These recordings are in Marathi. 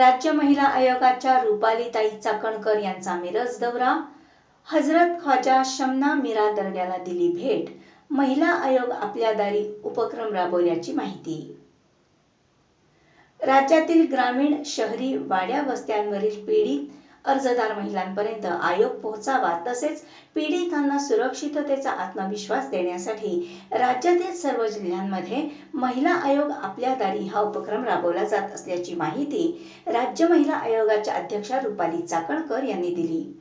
राज्य महिला आयोगाच्या रुपालीताई चाकणकर यांचा मिरज दौरा. हजरत ख्वाजा शमना मीरा दर्ग्याला दिली भेट. महिला आयोग आपल्या दारी उपक्रम राबवल्याची माहिती. राज्यातील ग्रामीण शहरी वाड्या वस्त्यांवरील पीडित अर्जदार महिलांपर्यंत आयोग पोहोचावा तसेच पीडितांना सुरक्षिततेचा आत्मविश्वास देण्यासाठी राज्यातील सर्व जिल्ह्यांमध्ये महिला आयोग आपल्या दारी हा उपक्रम राबवला जात असल्याची माहिती राज्य महिला आयोगाच्या अध्यक्षा रुपाली चाकणकर यांनी दिली.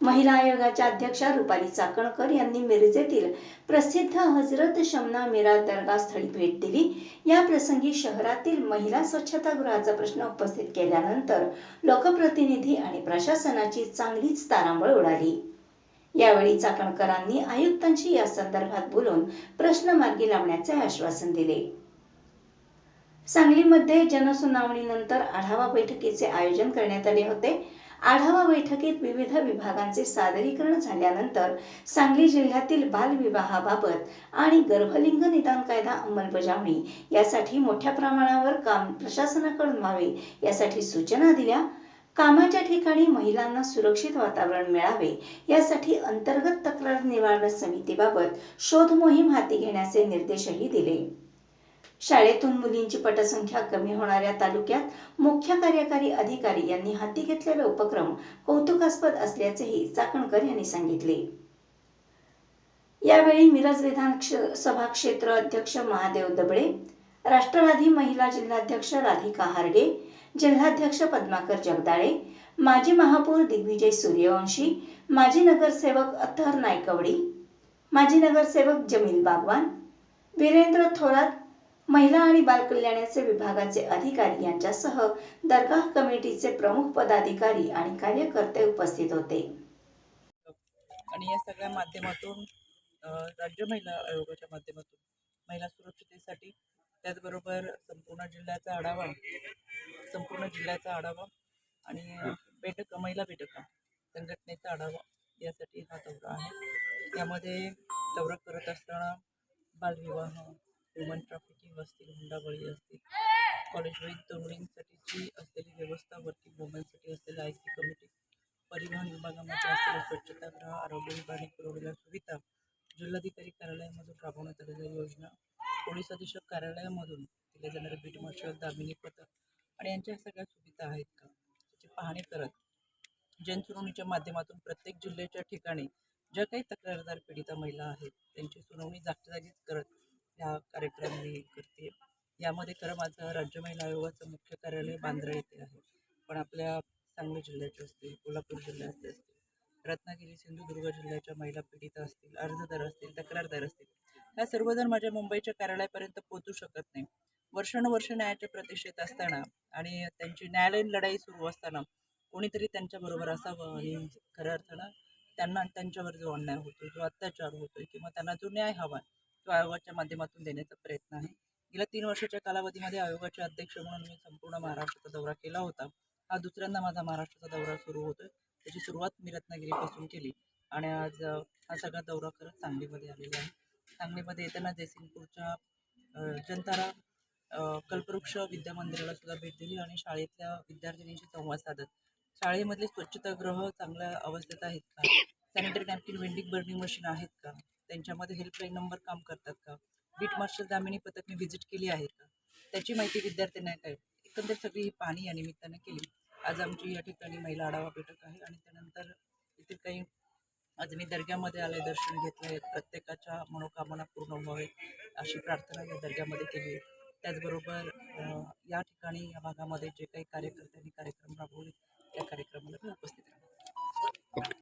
महिला आयोगाच्या अध्यक्षा रुपाली चाकणकर यांनी मिरजेतील प्रसिद्ध हजरत शमना मीरा दर्गा स्थळी भेट दिली. या प्रसंगी शहरातील महिला स्वच्छतागृहाचा प्रश्न उपस्थित केल्यानंतर लोकप्रतिनिधी आणि प्रशासनाची चांगलीच तारांबळ उडाली. यावेळी चाकणकरांनी आयुक्तांशी या संदर्भात बोलून प्रश्न मार्गी लावण्याचे आश्वासन दिले. सांगलीमध्ये जनसुनावणीनंतर आढावा बैठकीचे आयोजन करण्यात आले होते. आढावा बैठकीत विविध विभागांचे सादरीकरण झाल्यानंतर सांगली जिल्ह्यातील बालविवाहाबाबत आणि गर्भलिंग निदान कायदा अंमलबजावणी यासाठी मोठ्या प्रमाणावर काम प्रशासनाकडून व्हावे यासाठी सूचना दिल्या. कामाच्या ठिकाणी महिलांना सुरक्षित वातावरण मिळावे यासाठी अंतर्गत तक्रार निवारण समितीबाबत शोध मोहीम हाती घेण्याचे निर्देशही दिले. शाळेतून मुलींची पटसंख्या कमी होणाऱ्या तालुक्यात मुख्य कार्यकारी अधिकारी यांनी हाती घेतलेला उपक्रम कौतुकास्पद असल्याचेही चाकणकर यांनी सांगितले. यावेळी मिरज विधान सभा क्षेत्र अध्यक्ष महादेव दबळे राष्ट्रवादी महिला जिल्हाध्यक्ष राधिका हार्डे जिल्हाध्यक्ष पद्माकर जगदाळे माजी महापौर दिग्विजय सूर्यवंशी माजी नगरसेवक अथर नायकवडी माजी नगरसेवक जमील बागवान वीरेंद्र थोरात महिला आणि बालकल्याणाचे विभागाचे अधिकारी यांच्यासह दरगाह कमिटीचे प्रमुख पदाधिकारी आणि कार्यकर्ते उपस्थित होते. आणि या सगळ्या माध्यमातून राज्य महिला आयोगाच्या माध्यमातून महिला सुरक्षितेसाठी त्याचबरोबर संपूर्ण जिल्ह्याचा आढावा संपूर्ण जिल्ह्याचा आढावा आणि अ, बैठक महिला बैठका संघटनेचा आढावा यासाठी हा दौरा आहे. यामध्ये दौरा करत असताना बालविवाह ह्युमन ट्रॅफिकिंग असतील हुंडाबळी असतील कॉलेजवरील तरुणींसाठीची असलेली व्यवस्था वर्किंग वुमनसाठी असलेली आय सी कमिटी परिवहन विभागामध्ये असलेल्या स्वच्छतागृह आरोग्य विभागाने पुरवलेल्या सुविधा जिल्हाधिकारी कार्यालयामधून राबवण्यात आलेल्या योजना पोलीस अधीक्षक कार्यालयामधून दिले जाणारे बीट मार्शल दामिनी पथक आणि यांच्या सगळ्या सुविधा आहेत का? त्याची पाहणी करत जनसुनावणीच्या माध्यमातून प्रत्येक जिल्ह्याच्या ठिकाणी ज्या काही तक्रारदार पीडिता महिला आहेत त्यांची सुनावणी जागच्या जागीच करत ह्या कार्यक्रम मी करते. यामध्ये खरं माझं राज्य महिला आयोगाचं मुख्य कार्यालय बांद्रा येथे आहे. पण आपल्या सांगली जिल्ह्याचे असतील कोल्हापूर जिल्ह्याचे असतील रत्नागिरी सिंधुदुर्ग जिल्ह्याच्या महिला पीडिता असतील अर्जदार असतील तक्रारदार असतील ह्या सर्वजण माझ्या मुंबईच्या कार्यालयापर्यंत पोहोचू शकत नाही. वर्षानुवर्ष न्यायाच्या प्रतीक्षेत असताना आणि त्यांची न्यायालयीन लढाई सुरू असताना कोणीतरी त्यांच्याबरोबर असावं आणि खऱ्या अर्थानं त्यांना त्यांच्यावर जो अन्याय होतो जो अत्याचार होतो किंवा त्यांना जो न्याय हवा तो आयोगाच्या माध्यमातून देण्याचा प्रयत्न आहे. गेल्या तीन वर्षाच्या कालावधीमध्ये आयोगाचे अध्यक्ष म्हणून मी संपूर्ण महाराष्ट्राचा दौरा केला होता. हा दुसऱ्यांदा माझा महाराष्ट्राचा दौरा सुरू होतोय. त्याची सुरुवात मी रत्नागिरीपासून केली आणि आज हा सगळा दौरा करत सांगलीमध्ये आलेला आहे. सांगलीमध्ये येताना जयसिंगपूरच्या जनतारा कल्पवृक्ष विद्यामंदिराला सुद्धा भेट दिली आणि शाळेतल्या विद्यार्थिनींशी संवाद साधत. शाळेमधले स्वच्छतागृह चांगल्या अवस्थेत आहेत का? Sanitary napkin vending burning machine आहेत का? त्यांच्यामध्ये हेल्पलाईन नंबर काम करतात का? बीट मार्शल दामिनी पथक मी व्हिजिट केली आहे का? त्याची माहिती विद्यार्थ्यांना काय? एकंदर सगळी ही पाहणी या निमित्तानं केली. आज आमची या ठिकाणी महिला आढावा बैठक आहे आणि त्यानंतर इथे काही आज मी दर्ग्यामध्ये आले दर्शन घेतलं आहे प्रत्येकाच्या मनोकामना पूर्ण व्हावेत अशी प्रार्थना या दर्ग्यामध्ये केली. आहे त्याचबरोबर या ठिकाणी या भागामध्ये जे काही कार्यकर्त्यांनी कार्यक्रम राबवले त्या कार्यक्रमाला मी उपस्थित राहणार